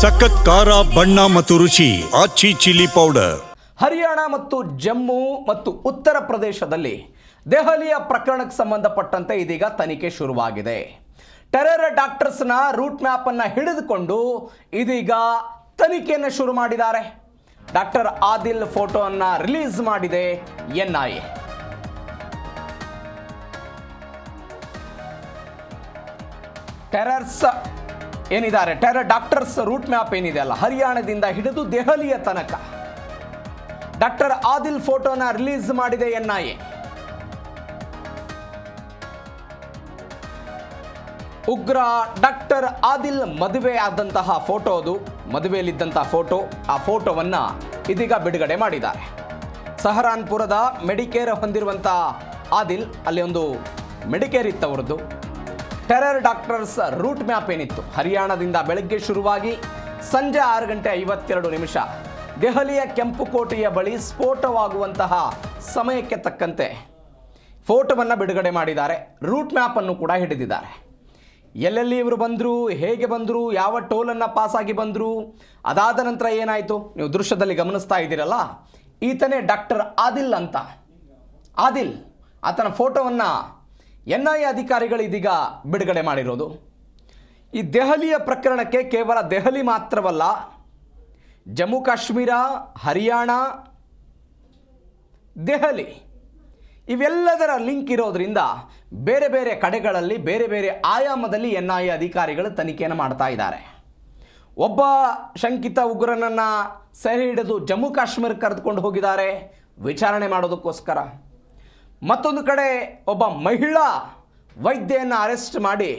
ಸಖತ್ ಖಾರ, ಬಣ್ಣ ಮತ್ತು ರುಚಿ, ಆಚಿ ಚಿಲ್ಲಿ ಪೌಡರ್. ಹರಿಯಾಣ ಮತ್ತು ಜಮ್ಮು ಮತ್ತು ಉತ್ತರ ಪ್ರದೇಶದಲ್ಲಿ ದೆಹಲಿಯ ಪ್ರಕರಣಕ್ಕೆ ಸಂಬಂಧಪಟ್ಟಂತೆ ಇದೀಗ ತನಿಖೆ ಶುರುವಾಗಿದೆ. ಟೆರರ್ ಡಾಕ್ಟರ್ಸ್ನ ರೂಟ್ ಮ್ಯಾಪ್ ಅನ್ನ ಹಿಡಿದುಕೊಂಡು ಇದೀಗ ತನಿಖೆಯನ್ನು ಶುರು ಮಾಡಿದ್ದಾರೆ. ಡಾಕ್ಟರ್ ಆದಿಲ್ ಫೋಟೋವನ್ನು ರಿಲೀಸ್ ಮಾಡಿದೆ ಎನ್ಐಎ. ಟೆರರ್ಸ್ ಏನಿದ್ದಾರೆ? ಟೆರ ಡಾಕ್ಟರ್ಸ್ ರೂಟ್ ಮ್ಯಾಪ್ ಏನಿದೆ ಅಲ್ಲ? ಹರಿಯಾಣದಿಂದ ಹಿಡಿದು ದೆಹಲಿಯ ತನಕ. ಡಾಕ್ಟರ್ ಆದಿಲ್ ಫೋಟೋನ ರಿಲೀಸ್ ಮಾಡಿದೆ ಎನ್ಐಎ. ಉಗ್ರ ಡಾಕ್ಟರ್ ಆದಿಲ್ ಮದುವೆ ಆದಂತಹ ಫೋಟೋ ಅದು. ಮದುವೆಯಲ್ಲಿದ್ದಂತಹ ಫೋಟೋ. ಆ ಫೋಟೋವನ್ನ ಇದೀಗ ಬಿಡುಗಡೆ ಮಾಡಿದ್ದಾರೆ. ಸಹರಾನ್ಪುರದ ಮೆಡಿಕೇರ್ ಹೊಂದಿರುವಂಥ ಆದಿಲ್, ಅಲ್ಲಿ ಒಂದು ಮೆಡಿಕೇರ್ ಇತ್ತು ಅವರದ್ದು ಟೆರರ್ ಡಾಕ್ಟರ್ಸ್ ರೂಟ್ ಮ್ಯಾಪ್ ಏನಿತ್ತು? ಹರಿಯಾಣದಿಂದ ಬೆಳಗ್ಗೆ ಶುರುವಾಗಿ ಸಂಜೆ ಆರು ಗಂಟೆ ಐವತ್ತೆರಡು ನಿಮಿಷ. ದೆಹಲಿಯ ಕೆಂಪುಕೋಟೆಯ ಬಳಿ ಸ್ಫೋಟವಾಗುವಂತಹ ಸಮಯಕ್ಕೆ ತಕ್ಕಂತೆ ಫೋಟೋವನ್ನು ಬಿಡುಗಡೆ ಮಾಡಿದ್ದಾರೆ. ರೂಟ್ ಮ್ಯಾಪನ್ನು ಕೂಡ ಹಿಡಿದಿದ್ದಾರೆ. ಎಲ್ಲೆಲ್ಲಿ ಇವರು ಬಂದರು, ಹೇಗೆ ಬಂದರು, ಯಾವ ಟೋಲನ್ನು ಪಾಸಾಗಿ ಬಂದರು, ಅದಾದ ನಂತರ ಏನಾಯಿತು? ನೀವು ದೃಶ್ಯದಲ್ಲಿ ಗಮನಿಸ್ತಾ ಇದ್ದೀರಲ್ಲ, ಈತನೇ ಡಾಕ್ಟರ್ ಆದಿಲ್ ಅಂತ. ಆದಿಲ್, ಆತನ ಫೋಟೋವನ್ನು ಎನ್ ಐ ಅಧಿಕಾರಿಗಳು ಇದೀಗ ಬಿಡುಗಡೆ ಮಾಡಿರೋದು. ಈ ದೆಹಲಿಯ ಪ್ರಕರಣಕ್ಕೆ ಕೇವಲ ದೆಹಲಿ ಮಾತ್ರವಲ್ಲ, ಜಮ್ಮು ಕಾಶ್ಮೀರ, ಹರಿಯಾಣ, ದೆಹಲಿ ಇವೆಲ್ಲದರ ಲಿಂಕ್ ಇರೋದ್ರಿಂದ ಬೇರೆ ಬೇರೆ ಕಡೆಗಳಲ್ಲಿ, ಬೇರೆ ಬೇರೆ ಆಯಾಮದಲ್ಲಿ ಎನ್ ಐ ಎ ಅಧಿಕಾರಿಗಳು ತನಿಖೆಯನ್ನು ಮಾಡ್ತಾ ಇದ್ದಾರೆ. ಒಬ್ಬ ಶಂಕಿತ ಉಗ್ರನನ್ನು ಸೆರೆ ಹಿಡಿದು ಜಮ್ಮು ಕಾಶ್ಮೀರಕ್ಕೆ ಕರೆದುಕೊಂಡು ಹೋಗಿದ್ದಾರೆ. ವಿಚಾರಣೆ ಮಾಡೋದಕ್ಕೋಸ್ಕರ. ಮತ್ತೊಂದು ಕಡೆ ಒಬ್ಬ ಮಹಿಳಾ ವೈದ್ಯೆಯನ್ನು ಅರೆಸ್ಟ್ ಮಾಡಿ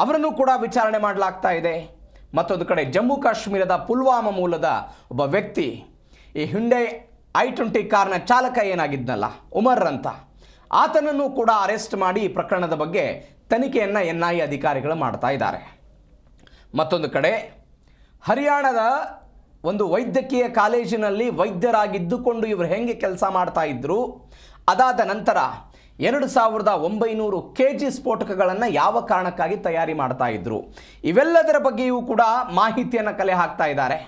ಅವರನ್ನು ಕೂಡ ವಿಚಾರಣೆ ಮಾಡಲಾಗ್ತಾ ಇದೆ. ಮತ್ತೊಂದು ಕಡೆ ಜಮ್ಮು ಕಾಶ್ಮೀರದ ಪುಲ್ವಾಮ ಮೂಲದ ಒಬ್ಬ ವ್ಯಕ್ತಿ ಈ ಹಿಂಡೆ ಐ ಟ್ವೆಂಟಿ ಕಾರ್ನ ಚಾಲಕ ಏನಾಗಿದ್ನಲ್ಲ, ಉಮರ್ ಅಂತ. ಆತನನ್ನು ಕೂಡ ಅರೆಸ್ಟ್ ಮಾಡಿ ಈ ಪ್ರಕರಣದ ಬಗ್ಗೆ ತನಿಖೆಯನ್ನು ಎನ್ ಐ ಅಧಿಕಾರಿಗಳು ಮಾಡ್ತಾ ಇದ್ದಾರೆ. ಮತ್ತೊಂದು ಕಡೆ ಹರಿಯಾಣದ ಒಂದು ವೈದ್ಯಕೀಯ ಕಾಲೇಜಿನಲ್ಲಿ ವೈದ್ಯರಾಗಿದ್ದುಕೊಂಡು ಇವರು ಹೆಂಗೆ ಕೆಲಸ ಮಾಡ್ತಾ ಇದ್ರು ಅದಾದ ನಂತರ ಎರಡು ಸಾವಿರದ ಒಂಬೈನೂರು ಕೆ ಜಿ ಸ್ಫೋಟಕಗಳನ್ನು ಯಾವ ಕಾರಣಕ್ಕಾಗಿ ತಯಾರಿ ಮಾಡ್ತಾ ಇದ್ರು? ಇವೆಲ್ಲದರ ಬಗ್ಗೆಯೂ ಕೂಡ ಮಾಹಿತಿಯನ್ನು ಕಲೆ ಹಾಕ್ತಾ ಇದ್ದಾರೆ.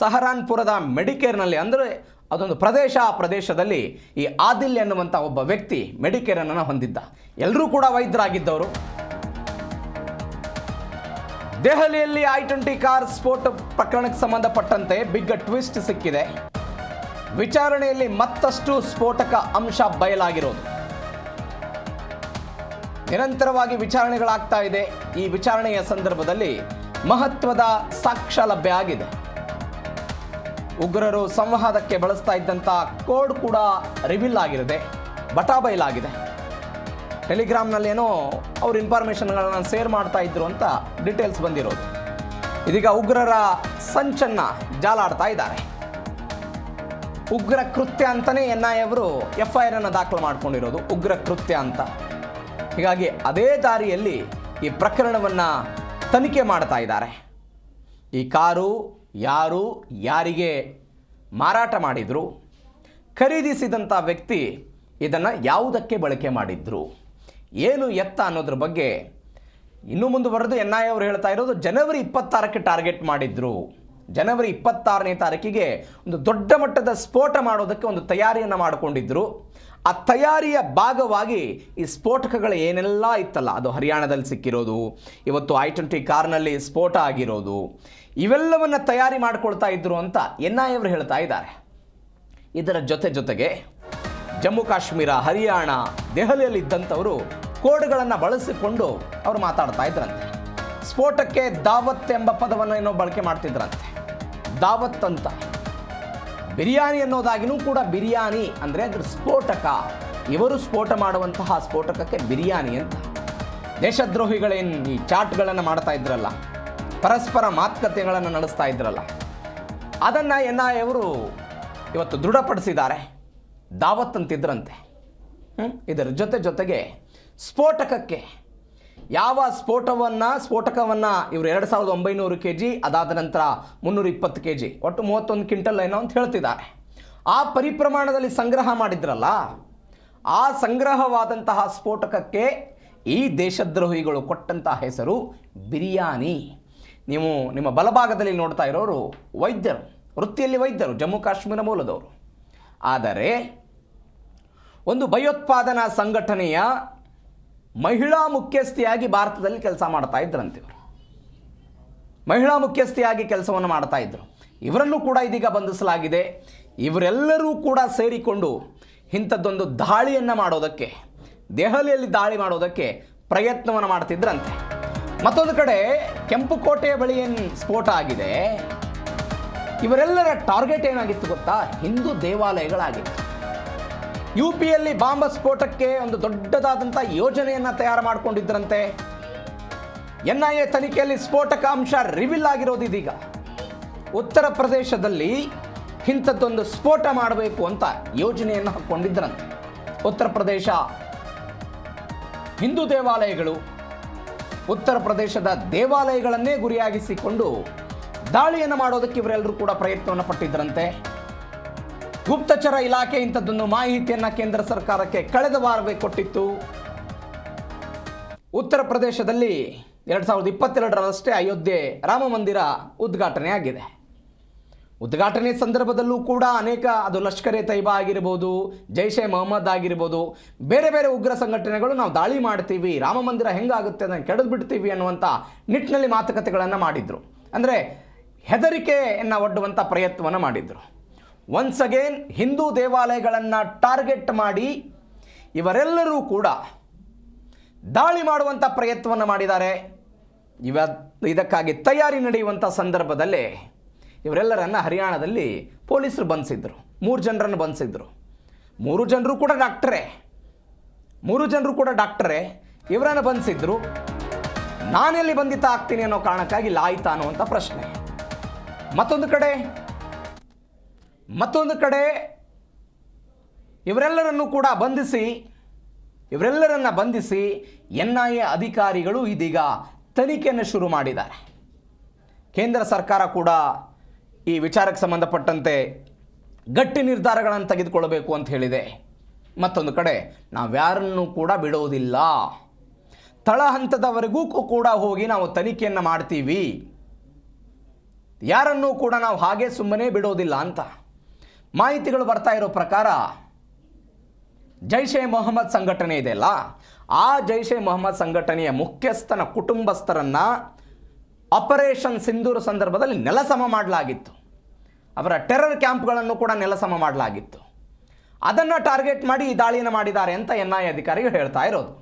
ಸಹರಾನ್ಪುರದ ಮೆಡಿಕೇರ್ನಲ್ಲಿ ಅಂದರೆ ಅದೊಂದು ಪ್ರದೇಶ ಆ ಪ್ರದೇಶದಲ್ಲಿ ಈ ಆದಿಲ್ ಎನ್ನುವಂಥ ಒಬ್ಬ ವ್ಯಕ್ತಿ ಮೆಡಿಕೇರನ್ನು ಹೊಂದಿದ್ದ. ಎಲ್ಲರೂ ಕೂಡ ವೈದ್ಯರಾಗಿದ್ದವರು. ದೆಹಲಿಯಲ್ಲಿ ಐ ಟ್ವೆಂಟಿ ಕಾರ್ ಸ್ಫೋಟ ಪ್ರಕರಣಕ್ಕೆ ಸಂಬಂಧಪಟ್ಟಂತೆ ಬಿಗ್ ಟ್ವಿಸ್ಟ್ ಸಿಕ್ಕಿದೆ. ವಿಚಾರಣೆಯಲ್ಲಿ ಮತ್ತಷ್ಟು ಸ್ಫೋಟಕ ಅಂಶ ಬಯಲಾಗಿರೋದು. ನಿರಂತರವಾಗಿ ವಿಚಾರಣೆಗಳಾಗ್ತಾ ಇದೆ. ಈ ವಿಚಾರಣೆಯ ಸಂದರ್ಭದಲ್ಲಿ ಮಹತ್ವದ ಸಾಕ್ಷ್ಯ ಲಭ್ಯ ಆಗಿದೆ. ಉಗ್ರರು ಸಂವಾದಕ್ಕೆ ಬಳಸ್ತಾ ಇದ್ದಂಥ ಕೋಡ್ ಕೂಡ ರಿವೀಲ್ ಆಗಿರದೆ ಬಟಾ ಬಯಲಾಗಿದೆ. ಟೆಲಿಗ್ರಾಮ್ನಲ್ಲಿ ಏನೋ ಅವ್ರ ಇನ್ಫಾರ್ಮೇಷನ್ಗಳನ್ನ ಶೇರ್ ಮಾಡ್ತಾ ಇದ್ರು ಅಂತ ಡೀಟೇಲ್ಸ್ ಬಂದಿರೋದು. ಇದೀಗ ಉಗ್ರರ ಸಂಚನ್ನ ಜಾಲಾಡ್ತಾ ಇದ್ದಾರೆ. ಉಗ್ರ ಕೃತ್ಯ ಅಂತಲೇ ಎನ್ ಐ ಅವರು ಎಫ್ ಐ ಆರ್ ಅನ್ನು ದಾಖಲು ಮಾಡ್ಕೊಂಡಿರೋದು, ಉಗ್ರ ಕೃತ್ಯ ಅಂತ. ಹೀಗಾಗಿ ಅದೇ ದಾರಿಯಲ್ಲಿ ಈ ಪ್ರಕರಣವನ್ನು ತನಿಖೆ ಮಾಡ್ತಾ ಇದ್ದಾರೆ. ಈ ಕಾರು ಯಾರು, ಯಾರಿಗೆ ಮಾರಾಟ ಮಾಡಿದ್ರು ಖರೀದಿಸಿದಂಥ ವ್ಯಕ್ತಿ ಇದನ್ನು ಯಾವುದಕ್ಕೆ ಬಳಕೆ ಮಾಡಿದ್ರು, ಏನು ಎತ್ತ ಅನ್ನೋದ್ರ ಬಗ್ಗೆ ಇನ್ನು ಮುಂದುವರೆದು ಎನ್ ಐ ಅವರು ಹೇಳ್ತಾ ಇರೋದು, ಜನವರಿ ಇಪ್ಪತ್ತಾರಕ್ಕೆ ಟಾರ್ಗೆಟ್ ಮಾಡಿದ್ರು. ಜನವರಿ ಇಪ್ಪತ್ತಾರನೇ ತಾರೀಕಿಗೆ ಒಂದು ದೊಡ್ಡ ಮಟ್ಟದ ಸ್ಫೋಟ ಮಾಡೋದಕ್ಕೆ ಒಂದು ತಯಾರಿಯನ್ನು ಮಾಡಿಕೊಂಡಿದ್ದರು ಆ ತಯಾರಿಯ ಭಾಗವಾಗಿ ಈ ಸ್ಫೋಟಕಗಳು ಏನೆಲ್ಲ ಇತ್ತಲ್ಲ, ಅದು ಹರಿಯಾಣದಲ್ಲಿ ಸಿಕ್ಕಿರೋದು, ಇವತ್ತು ಐ ಟ್ವೆಂಟಿ ಕಾರ್ನಲ್ಲಿ ಸ್ಫೋಟ ಆಗಿರೋದು, ಇವೆಲ್ಲವನ್ನು ತಯಾರಿ ಮಾಡ್ಕೊಳ್ತಾ ಇದ್ರು ಅಂತ ಎನ್ ಐ ಅವರು ಹೇಳ್ತಾ ಇದ್ದಾರೆ. ಇದರ ಜೊತೆ ಜೊತೆಗೆ ಜಮ್ಮು ಕಾಶ್ಮೀರ, ಹರಿಯಾಣ ದೆಹಲಿಯಲ್ಲಿ ಇದ್ದಂಥವರು ಕೋಡ್ಗಳನ್ನು ಬಳಸಿಕೊಂಡು ಅವರು ಮಾತಾಡ್ತಾ ಇದ್ರಂತೆ. ಸ್ಫೋಟಕ್ಕೆ ದಾವತ್ ಎಂಬ ಪದವನ್ನು ಏನೋ ಬಳಕೆ ಮಾಡ್ತಿದ್ರಂತೆ. ದಾವತ್ ಅಂತ. ಬಿರಿಯಾನಿ ಅನ್ನೋದಾಗಿನೂ ಕೂಡ ಬಿರಿಯಾನಿ ಅಂದರೆ ಅದರ ಸ್ಫೋಟಕ. ಇವರು ಸ್ಫೋಟ ಮಾಡುವಂತಹ ಸ್ಫೋಟಕಕ್ಕೆ ಬಿರಿಯಾನಿ ಅಂತ. ದೇಶದ್ರೋಹಿಗಳೇನು ಈ ಚಾಟ್ಗಳನ್ನು ಮಾಡ್ತಾ ಇದ್ರಲ್ಲ, ಪರಸ್ಪರ ಮಾತುಕತೆಗಳನ್ನು ನಡೆಸ್ತಾ ಇದ್ರಲ್ಲ, ಅದನ್ನು ಎನ್ ಐ ಅವರು ಇವತ್ತು ದೃಢಪಡಿಸಿದ್ದಾರೆ. ದಾವತ್ ಅಂತಿದ್ರಂತೆ. ಇದರ ಜೊತೆ ಜೊತೆಗೆ ಸ್ಫೋಟಕಕ್ಕೆ ಯಾವ ಸ್ಫೋಟವನ್ನು, ಸ್ಫೋಟಕವನ್ನು ಇವರು ಎರಡು ಸಾವಿರದ ಒಂಬೈನೂರು ಕೆ ಜಿ ಅದಾದ ನಂತರ ಮುನ್ನೂರ ಇಪ್ಪತ್ತು ಕೆ ಜಿ ಒಟ್ಟು ಮೂವತ್ತೊಂದು ಕ್ವಿಂಟಲ್ ಏನೋ ಅಂತ ಹೇಳ್ತಿದ್ದಾರೆ. ಆ ಪರಿಪ್ರಮಾಣದಲ್ಲಿ ಸಂಗ್ರಹ ಮಾಡಿದ್ರಲ್ಲ, ಆ ಸಂಗ್ರಹವಾದಂತಹ ಸ್ಫೋಟಕಕ್ಕೆ ಈ ದೇಶದ್ರೋಹಿಗಳು ಕೊಟ್ಟಂತಹ ಹೆಸರು ಬಿರಿಯಾನಿ. ನೀವು ನಿಮ್ಮ ಬಲಭಾಗದಲ್ಲಿ ನೋಡ್ತಾ ಇರೋರು ವೈದ್ಯರು, ವೃತ್ತಿಯಲ್ಲಿ ವೈದ್ಯರು, ಜಮ್ಮು ಕಾಶ್ಮೀರ ಮೂಲದವರು. ಆದರೆ ಒಂದು ಭಯೋತ್ಪಾದನಾ ಸಂಘಟನೆಯ ಮಹಿಳಾ ಮುಖ್ಯಸ್ಥಿಯಾಗಿ ಭಾರತದಲ್ಲಿ ಕೆಲಸ ಮಾಡ್ತಾ ಇದ್ರಂತೆ ಇವರು. ಮಹಿಳಾ ಮುಖ್ಯಸ್ಥಿಯಾಗಿ ಕೆಲಸವನ್ನು ಮಾಡ್ತಾ ಇದ್ರು. ಇವರನ್ನು ಕೂಡ ಇದೀಗ ಬಂಧಿಸಲಾಗಿದೆ. ಇವರೆಲ್ಲರೂ ಕೂಡ ಸೇರಿಕೊಂಡು ಇಂಥದ್ದೊಂದು ದಾಳಿಯನ್ನು ಮಾಡೋದಕ್ಕೆ, ದೆಹಲಿಯಲ್ಲಿ ದಾಳಿ ಮಾಡೋದಕ್ಕೆ ಪ್ರಯತ್ನವನ್ನು ಮಾಡ್ತಿದ್ರಂತೆ. ಮತ್ತೊಂದು ಕಡೆ ಕೆಂಪುಕೋಟೆಯ ಬಳಿ ಏನು ಸ್ಫೋಟ ಆಗಿದೆ? ಇವರೆಲ್ಲರ ಟಾರ್ಗೆಟ್ ಏನಾಗಿತ್ತು ಗೊತ್ತಾ? ಹಿಂದೂ ದೇವಾಲಯಗಳಾಗಿತ್ತು. ಯು ಪಿಯಲ್ಲಿ ಬಾಂಬ್ ಸ್ಫೋಟಕ್ಕೆ ಒಂದು ದೊಡ್ಡದಾದಂಥ ಯೋಜನೆಯನ್ನು ತಯಾರು ಮಾಡಿಕೊಂಡಿದ್ರಂತೆ. ಎನ್ ಐ ಎ ತನಿಖೆಯಲ್ಲಿ ಸ್ಫೋಟಕ ಅಂಶ ರಿವೀಲ್ ಆಗಿರೋದು ಇದೀಗ. ಉತ್ತರ ಪ್ರದೇಶದಲ್ಲಿ ಇಂಥದ್ದೊಂದು ಸ್ಫೋಟ ಮಾಡಬೇಕು ಅಂತ ಯೋಜನೆಯನ್ನು ಹಾಕ್ಕೊಂಡಿದ್ದರಂತೆ ಉತ್ತರ ಪ್ರದೇಶ, ಹಿಂದೂ ದೇವಾಲಯಗಳು ಉತ್ತರ ಪ್ರದೇಶದ ದೇವಾಲಯಗಳನ್ನೇ ಗುರಿಯಾಗಿಸಿಕೊಂಡು ದಾಳಿಯನ್ನು ಮಾಡೋದಕ್ಕೆ ಇವರೆಲ್ಲರೂ ಕೂಡ ಪ್ರಯತ್ನವನ್ನು ಪಟ್ಟಿದ್ದರಂತೆ ಗುಪ್ತಚರ ಇಲಾಖೆ ಇಂಥದ್ದೊಂದು ಮಾಹಿತಿಯನ್ನು ಕೇಂದ್ರ ಸರ್ಕಾರಕ್ಕೆ ಕಳೆದ ವಾರವೇ ಕೊಟ್ಟಿತ್ತು. ಉತ್ತರ ಪ್ರದೇಶದಲ್ಲಿ ಎರಡು ಸಾವಿರದ ಇಪ್ಪತ್ತೆರಡರಷ್ಟೇ ಅಯೋಧ್ಯೆ ರಾಮ ಮಂದಿರ ಉದ್ಘಾಟನೆ ಆಗಿದೆ. ಉದ್ಘಾಟನೆ ಸಂದರ್ಭದಲ್ಲೂ ಕೂಡ ಅನೇಕ, ಅದು ಲಷ್ಕರ್ ಎ ತೈಬಾ ಆಗಿರ್ಬೋದು, ಜೈಷೆ ಮೊಹಮ್ಮದ್ ಆಗಿರ್ಬೋದು, ಬೇರೆ ಬೇರೆ ಉಗ್ರ ಸಂಘಟನೆಗಳು ನಾವು ದಾಳಿ ಮಾಡ್ತೀವಿ, ರಾಮ ಮಂದಿರ ಹೆಂಗಾಗುತ್ತೆ ಅದನ್ನು ಕೆಡದ್ಬಿಡ್ತೀವಿ ಅನ್ನುವಂಥ ನಿಟ್ಟಿನಲ್ಲಿ ಮಾತುಕತೆಗಳನ್ನು ಮಾಡಿದರು. ಅಂದರೆ ಹೆದರಿಕೆಯನ್ನು ಒಡ್ಡುವಂಥ ಪ್ರಯತ್ನವನ್ನು ಮಾಡಿದರು. ಒನ್ಸ್ ಅಗೇನ್ ಹಿಂದೂ ದೇವಾಲಯಗಳನ್ನು ಟಾರ್ಗೆಟ್ ಮಾಡಿ ಇವರೆಲ್ಲರೂ ಕೂಡ ದಾಳಿ ಮಾಡುವಂಥ ಪ್ರಯತ್ನವನ್ನು ಮಾಡಿದ್ದಾರೆ. ಇವ ಇದಕ್ಕಾಗಿ ತಯಾರಿ ನಡೆಯುವಂಥ ಸಂದರ್ಭದಲ್ಲೇ ಇವರೆಲ್ಲರನ್ನು ಹರಿಯಾಣದಲ್ಲಿ ಪೊಲೀಸರು ಬಂಧಿಸಿದ್ರು. ಮೂರು ಜನರನ್ನು ಬಂಧಿಸಿದ್ರು. ಮೂರು ಜನರು ಕೂಡ ಡಾಕ್ಟರೇ. ಮೂರು ಜನರು ಕೂಡ ಡಾಕ್ಟರೇ. ಇವರನ್ನು ಬಂಧಿಸಿದ್ರು. ನಾನೆಲ್ಲಿ ಬಂಧಿತ ಆಗ್ತೀನಿ ಅನ್ನೋ ಕಾರಣಕ್ಕಾಗಿ ಲಾಯ್ತಾ ಅನ್ನುವಂಥ ಪ್ರಶ್ನೆ. ಮತ್ತೊಂದು ಕಡೆ ಮತ್ತೊಂದು ಕಡೆ ಇವರೆಲ್ಲರನ್ನು ಕೂಡ ಬಂಧಿಸಿ, ಇವರೆಲ್ಲರನ್ನ ಬಂಧಿಸಿ ಎನ್ ಐ ಎ ಅಧಿಕಾರಿಗಳು ಇದೀಗ ತನಿಖೆಯನ್ನು ಶುರು ಮಾಡಿದ್ದಾರೆ. ಕೇಂದ್ರ ಸರ್ಕಾರ ಕೂಡ ಈ ವಿಚಾರಕ್ಕೆ ಸಂಬಂಧಪಟ್ಟಂತೆ ಗಟ್ಟಿ ನಿರ್ಧಾರಗಳನ್ನು ತೆಗೆದುಕೊಳ್ಳಬೇಕು ಅಂತ ಹೇಳಿದೆ. ಮತ್ತೊಂದು ಕಡೆ, ನಾವ್ಯಾರನ್ನೂ ಕೂಡ ಬಿಡೋದಿಲ್ಲ. ತಳ ಹಂತದವರೆಗೂ ಕೂಡ ಹೋಗಿ ನಾವು ತನಿಖೆಯನ್ನು ಮಾಡ್ತೀವಿ. ಯಾರನ್ನೂ ಕೂಡ ನಾವು ಹಾಗೆ ಸುಮ್ಮನೆ ಬಿಡೋದಿಲ್ಲ ಅಂತ. ಮಾಹಿತಿಗಳು ಬರ್ತಾ ಇರೋ ಪ್ರಕಾರ ಜೈಷ್ ಎ ಮೊಹಮ್ಮದ್ ಸಂಘಟನೆ ಇದೆಯಲ್ಲ ಆ ಜೈಷ್ ಎ ಮೊಹಮ್ಮದ್ ಸಂಘಟನೆಯ ಮುಖ್ಯಸ್ಥನ ಕುಟುಂಬಸ್ಥರನ್ನು ಆಪರೇಷನ್ ಸಿಂಧೂರು ಸಂದರ್ಭದಲ್ಲಿ ನೆಲಸಮ ಮಾಡಲಾಗಿತ್ತು. ಅವರ ಟೆರರ್ ಕ್ಯಾಂಪ್ಗಳನ್ನು ಕೂಡ ನೆಲಸಮ ಮಾಡಲಾಗಿತ್ತು. ಅದನ್ನು ಟಾರ್ಗೆಟ್ ಮಾಡಿ ಈ ದಾಳಿಯನ್ನು ಮಾಡಿದ್ದಾರೆ ಅಂತ ಎನ್ ಐ ಅಧಿಕಾರಿಗಳು ಹೇಳ್ತಾ ಇರೋದು.